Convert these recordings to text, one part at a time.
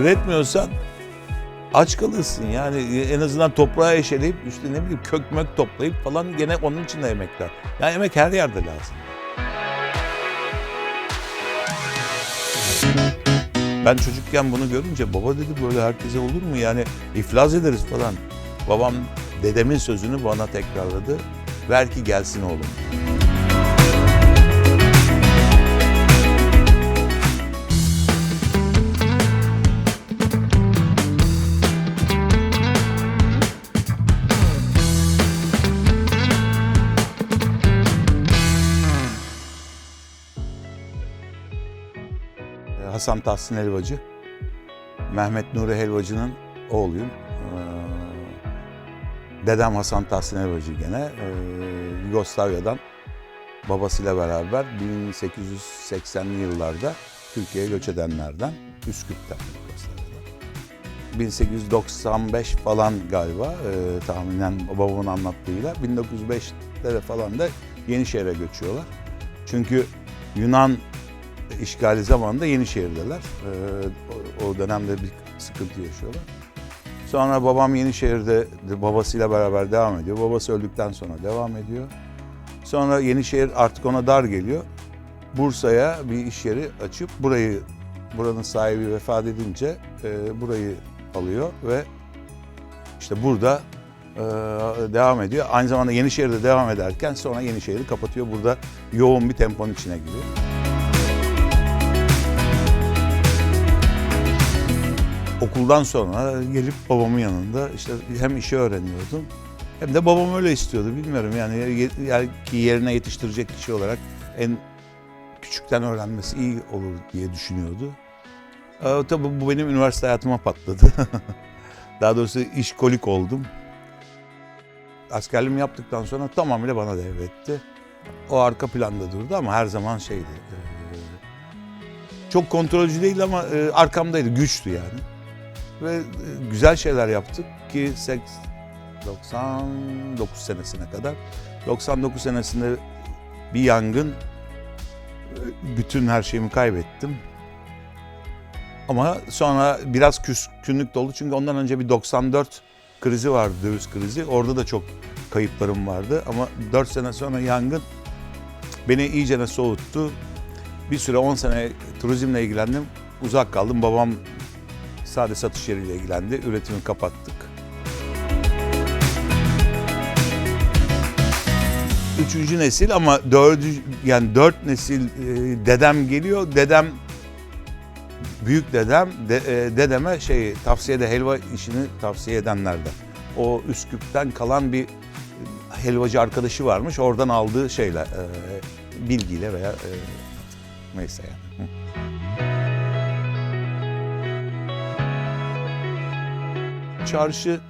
üretmiyorsan aç kalırsın. Yani en azından toprağa eşeleyip işte ne bileyim kök mök toplayıp falan gene onun için de emekler. Yani emek her yerde lazım. Ben çocukken bunu görünce baba dedi böyle herkese olur mu yani iflas ederiz falan. Babam dedemin sözünü bana tekrarladı. Ver ki gelsin oğlum. Hasan Tahsin Helvacı. Mehmet Nuri Helvacı'nın oğluyum. Ee, Dedem Hasan Tahsin Helvacı gene. Ee, Yugoslavya'dan babasıyla beraber 1880'li yıllarda Türkiye'ye göç edenlerden Üsküp'ten Yugoslavya'dan. 1895 falan galiba e, tahminen babamın anlattığıyla 1905'lere falan da Yenişehir'e göçüyorlar. Çünkü Yunan işgali zamanında Yenişehir'deler. Ee, o, dönemde bir sıkıntı yaşıyorlar. Sonra babam Yenişehir'de de babasıyla beraber devam ediyor. Babası öldükten sonra devam ediyor. Sonra Yenişehir artık ona dar geliyor. Bursa'ya bir iş yeri açıp burayı buranın sahibi vefat edince e, burayı alıyor ve işte burada e, devam ediyor. Aynı zamanda Yenişehir'de devam ederken sonra Yenişehir'i kapatıyor. Burada yoğun bir temponun içine giriyor. Okuldan sonra gelip babamın yanında işte hem işi öğreniyordum hem de babam öyle istiyordu bilmiyorum yani, yani yerine yetiştirecek kişi olarak en küçükten öğrenmesi iyi olur diye düşünüyordu. Ee, tabii bu benim üniversite hayatıma patladı. Daha doğrusu işkolik oldum. Askerliğimi yaptıktan sonra tamamıyla bana devretti. O arka planda durdu ama her zaman şeydi. e, çok kontrolcü değil ama e, arkamdaydı, güçtü yani. Ve e, güzel şeyler yaptık ki seks- 99 senesine kadar. 99 senesinde bir yangın, e, bütün her şeyimi kaybettim. Ama sonra biraz küskünlük dolu çünkü ondan önce bir 94 krizi vardı, döviz krizi. Orada da çok kayıplarım vardı ama 4 sene sonra yangın beni iyicene soğuttu. Bir süre 10 sene turizmle ilgilendim. Uzak kaldım. Babam sade satış yeriyle ilgilendi. Üretimi kapattık. Üçüncü nesil ama dördü, yani dört nesil e, dedem geliyor. Dedem büyük dedem de, e, dedeme şey tavsiyede helva işini tavsiye edenlerden. O Üsküp'ten kalan bir helvacı arkadaşı varmış. Oradan aldığı şeyle e, bilgiyle veya e, neyse yani. Çarşı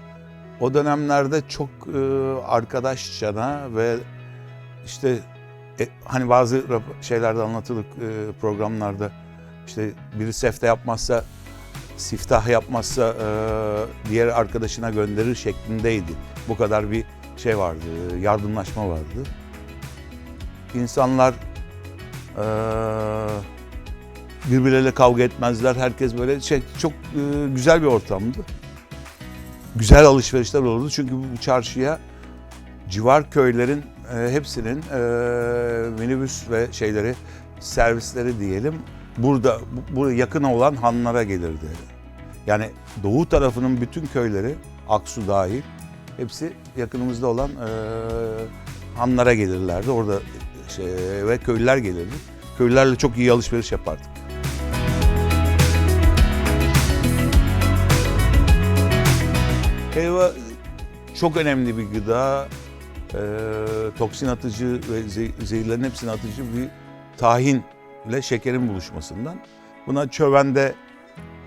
o dönemlerde çok e, arkadaşçana ve işte e, hani bazı şeylerde anlatılır e, programlarda işte biri sefte yapmazsa siftah yapmazsa e, diğer arkadaşına gönderir şeklindeydi. Bu kadar bir şey vardı, yardımlaşma vardı. İnsanlar e, birbirleriyle kavga etmezler. Herkes böyle şey çok e, güzel bir ortamdı. Güzel alışverişler olurdu çünkü bu çarşıya civar köylerin e, hepsinin e, minibüs ve şeyleri servisleri diyelim burada bu, buraya yakın olan hanlara gelirdi. Yani doğu tarafının bütün köyleri Aksu dahil hepsi yakınımızda olan e, hanlara gelirlerdi. Orada şey, ve köylüler gelirdi. Köylülerle çok iyi alışveriş yapardık. Helva çok önemli bir gıda. Ee, toksin atıcı ve ze- zehirlerin hepsini atıcı bir tahin ile şekerin buluşmasından. Buna çöven de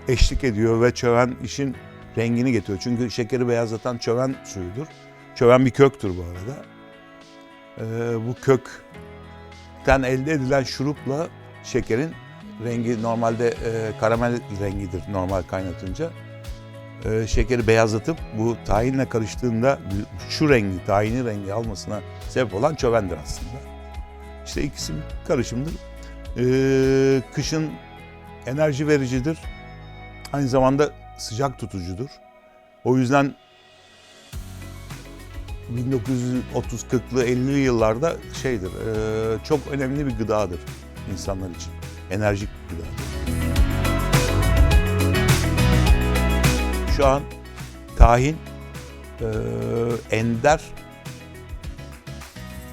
eşlik ediyor ve çöven işin rengini getiriyor. Çünkü şekeri beyazlatan çöven suyudur. Çöven bir köktür bu arada. Ee, bu kökten elde edilen şurupla şekerin rengi normalde e, karamel rengidir normal kaynatınca. Ee, şekeri beyazlatıp bu tahinle karıştığında şu rengi, tahinin rengi almasına sebep olan çövendir aslında. İşte ikisi karışımdır. Ee, kışın enerji vericidir. Aynı zamanda sıcak tutucudur. O yüzden 1930-40'lı 50'li yıllarda şeydir, e, çok önemli bir gıdadır insanlar için. Enerjik bir gıdadır. Şu an tahin e, ender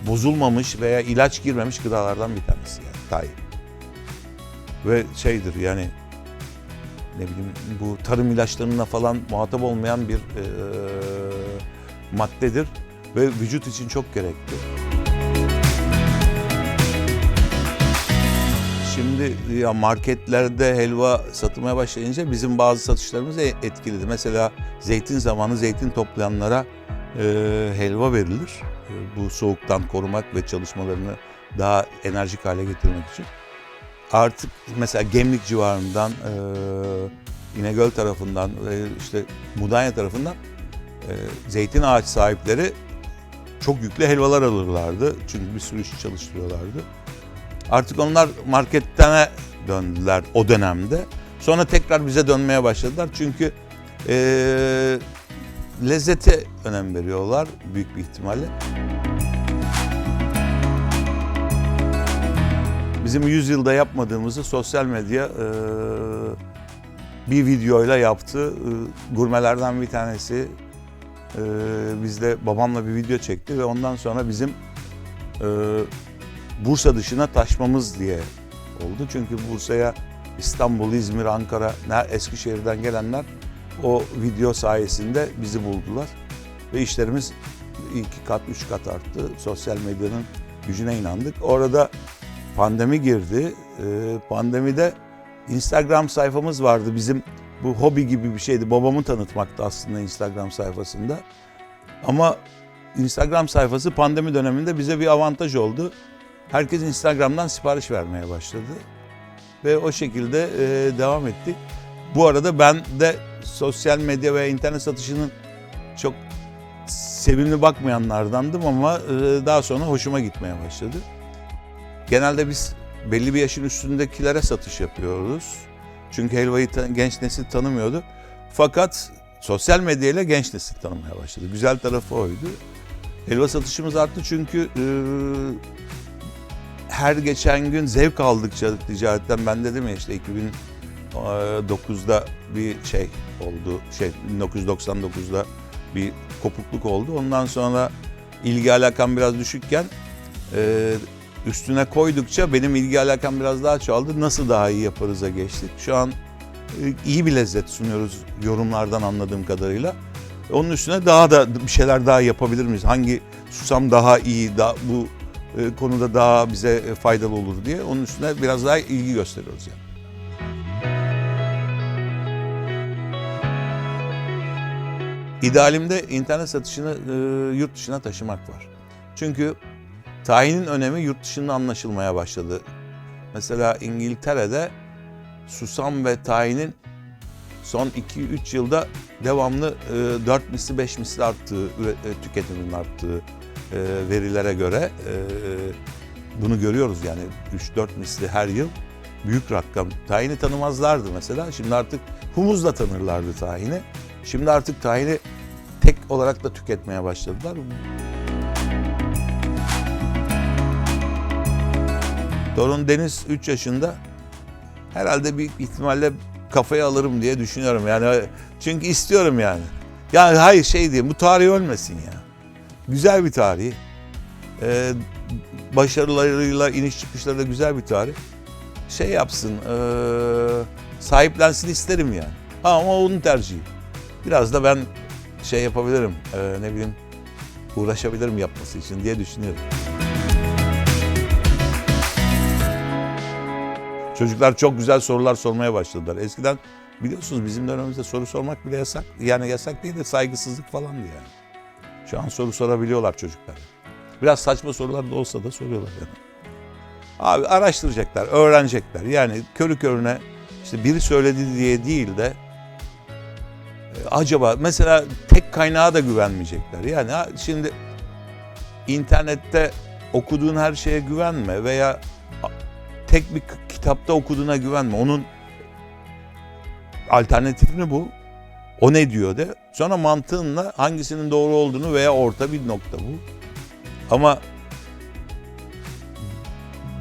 bozulmamış veya ilaç girmemiş gıdalardan bir tanesi yani tahin. Ve şeydir yani ne bileyim bu tarım ilaçlarına falan muhatap olmayan bir e, maddedir ve vücut için çok gerekli. Şimdi ya marketlerde helva satılmaya başlayınca bizim bazı satışlarımız e- etkiledi. Mesela zeytin zamanı zeytin toplayanlara e, helva verilir. E, bu soğuktan korumak ve çalışmalarını daha enerjik hale getirmek için. Artık mesela Gemlik civarından, e, İnegöl tarafından ve işte Mudanya tarafından e, zeytin ağaç sahipleri çok yüklü helvalar alırlardı. Çünkü bir sürü işi çalıştırıyorlardı. Artık onlar marketten döndüler o dönemde. Sonra tekrar bize dönmeye başladılar. Çünkü e, lezzete önem veriyorlar büyük bir ihtimalle. Bizim 100 yılda yapmadığımızı sosyal medya e, bir videoyla yaptı. E, gurmelerden bir tanesi e, bizde babamla bir video çekti ve ondan sonra bizim e, Bursa dışına taşmamız diye oldu. Çünkü Bursa'ya İstanbul, İzmir, Ankara, Eskişehir'den gelenler o video sayesinde bizi buldular. Ve işlerimiz iki kat, üç kat arttı. Sosyal medyanın gücüne inandık. Orada pandemi girdi. Ee, pandemide Instagram sayfamız vardı bizim. Bu hobi gibi bir şeydi. Babamı tanıtmaktı aslında Instagram sayfasında. Ama Instagram sayfası pandemi döneminde bize bir avantaj oldu. Herkes Instagram'dan sipariş vermeye başladı. Ve o şekilde e, devam ettik. Bu arada ben de sosyal medya ve internet satışının çok sevimli bakmayanlardandım ama e, daha sonra hoşuma gitmeye başladı. Genelde biz belli bir yaşın üstündekilere satış yapıyoruz. Çünkü helvayı genç nesil tanımıyordu. Fakat sosyal medyayla genç nesil tanımaya başladı. Güzel tarafı oydu. Helva satışımız arttı çünkü e, her geçen gün zevk aldıkça ticaretten ben dedim ya işte 2009'da bir şey oldu. Şey 1999'da bir kopukluk oldu. Ondan sonra ilgi alakam biraz düşükken e, üstüne koydukça benim ilgi alakam biraz daha çoğaldı. Nasıl daha iyi yaparız'a geçtik. Şu an e, iyi bir lezzet sunuyoruz yorumlardan anladığım kadarıyla. Onun üstüne daha da bir şeyler daha yapabilir miyiz? Hangi susam daha iyi, daha, bu e, konuda daha bize e, faydalı olur diye onun üstüne biraz daha ilgi gösteriyoruz yani. İdealimde internet satışını e, yurt dışına taşımak var. Çünkü tahinin önemi yurt dışında anlaşılmaya başladı. Mesela İngiltere'de susam ve tahinin son 2-3 yılda devamlı e, 4 misli 5 misli arttığı, e, tüketimin arttığı e, verilere göre e, bunu görüyoruz yani 3-4 misli her yıl büyük rakam. Tahini tanımazlardı mesela. Şimdi artık humuzla tanırlardı tahini. Şimdi artık tahini tek olarak da tüketmeye başladılar. Torun Deniz 3 yaşında. Herhalde büyük ihtimalle kafaya alırım diye düşünüyorum. Yani çünkü istiyorum yani. Yani hayır şey diye bu tarih ölmesin ya. Güzel bir tarih. Ee, başarılarıyla iniş çıkışları da güzel bir tarih. Şey yapsın, ee, sahiplensin isterim yani. Ha, ama onun tercihi. Biraz da ben şey yapabilirim, ee, ne bileyim uğraşabilirim yapması için diye düşünüyorum. Çocuklar çok güzel sorular sormaya başladılar. Eskiden biliyorsunuz bizim dönemimizde soru sormak bile yasak. Yani yasak değil de saygısızlık falandı yani. Şu an soru sorabiliyorlar çocuklar. Biraz saçma sorular da olsa da soruyorlar yani. Abi araştıracaklar, öğrenecekler. Yani körü körüne işte biri söyledi diye değil de e, acaba mesela tek kaynağa da güvenmeyecekler. Yani şimdi internette okuduğun her şeye güvenme veya tek bir kitapta okuduğuna güvenme. Onun alternatifini bul. O ne diyor de. Sonra mantığınla hangisinin doğru olduğunu veya orta bir nokta bul. Ama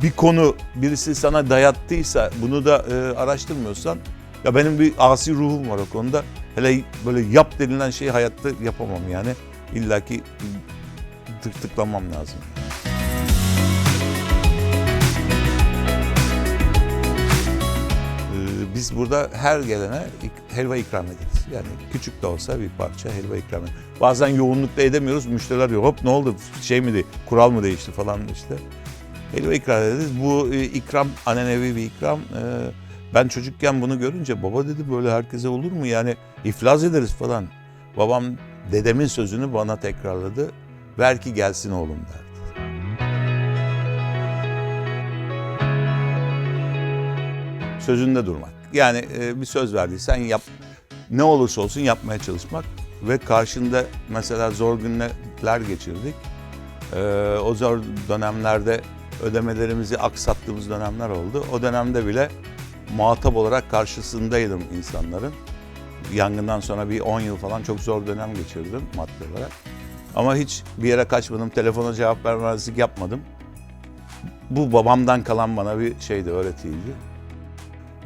bir konu birisi sana dayattıysa bunu da e, araştırmıyorsan ya benim bir asi ruhum var o konuda. Hele böyle yap denilen şeyi hayatta yapamam yani. İlla ki tık tıklamam lazım. Biz burada her gelene helva ikram ederiz. Yani küçük de olsa bir parça helva ikram ederiz. Bazen yoğunlukta edemiyoruz. Müşteriler diyor hop ne oldu şey mi de kural mı değişti falan işte. Helva ikram ederiz. Bu e, ikram anenevi bir ikram. Ee, ben çocukken bunu görünce baba dedi böyle herkese olur mu? Yani iflas ederiz falan. Babam dedemin sözünü bana tekrarladı. Ver ki gelsin oğlum derdi. Sözünde durmak. Yani e, bir söz verdiysen yap. Ne olursa olsun yapmaya çalışmak. Ve karşında mesela zor günler geçirdik. Ee, o zor dönemlerde ödemelerimizi aksattığımız dönemler oldu. O dönemde bile muhatap olarak karşısındaydım insanların. Yangından sonra bir 10 yıl falan çok zor dönem geçirdim maddi olarak. Ama hiç bir yere kaçmadım, telefona cevap vermezlik yapmadım. Bu babamdan kalan bana bir şeydi, öğretiydi.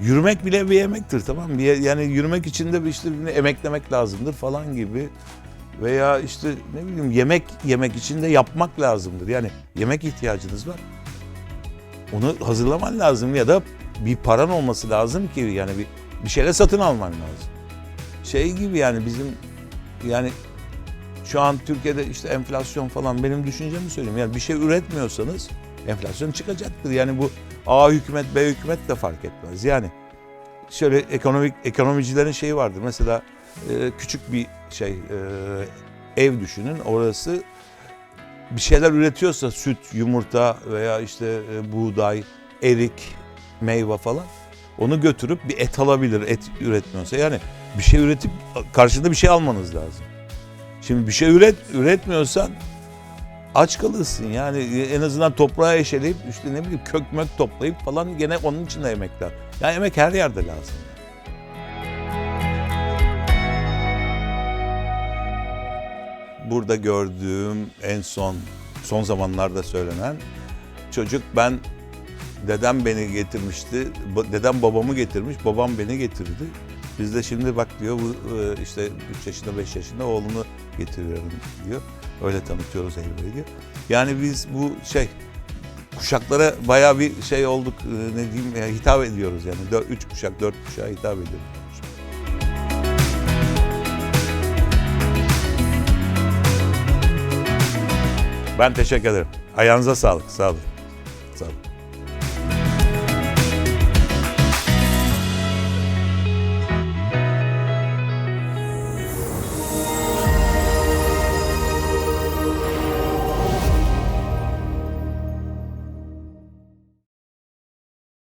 Yürümek bile bir yemektir tamam mı? Yani yürümek için de işte bir emeklemek lazımdır falan gibi. Veya işte ne bileyim yemek yemek için de yapmak lazımdır. Yani yemek ihtiyacınız var. Onu hazırlaman lazım ya da bir paran olması lazım ki yani bir, bir şeyle satın alman lazım. Şey gibi yani bizim yani şu an Türkiye'de işte enflasyon falan benim düşüncemi söyleyeyim. Yani bir şey üretmiyorsanız enflasyon çıkacaktır. Yani bu A hükümet B hükümet de fark etmez. Yani şöyle ekonomik ekonomicilerin şeyi vardır. Mesela e, küçük bir şey e, ev düşünün. Orası bir şeyler üretiyorsa süt, yumurta veya işte e, buğday, erik, meyve falan onu götürüp bir et alabilir. Et üretmiyorsa yani bir şey üretip karşında bir şey almanız lazım. Şimdi bir şey üret üretmiyorsan aç kalırsın yani en azından toprağa eşeleyip işte ne bileyim kök toplayıp falan gene onun için de emekler. Yani emek her yerde lazım. Burada gördüğüm en son son zamanlarda söylenen çocuk ben dedem beni getirmişti. Dedem babamı getirmiş, babam beni getirdi. Biz de şimdi bak diyor bu e, işte 3 yaşında 5 yaşında oğlunu getiriyorum diyor. Öyle tanıtıyoruz Elba'yı diyor. Yani biz bu şey kuşaklara bayağı bir şey olduk e, ne diyeyim ya, hitap ediyoruz yani. 3 kuşak 4 kuşağa hitap ediyoruz. Ben teşekkür ederim. Ayağınıza sağlık. Sağ olun.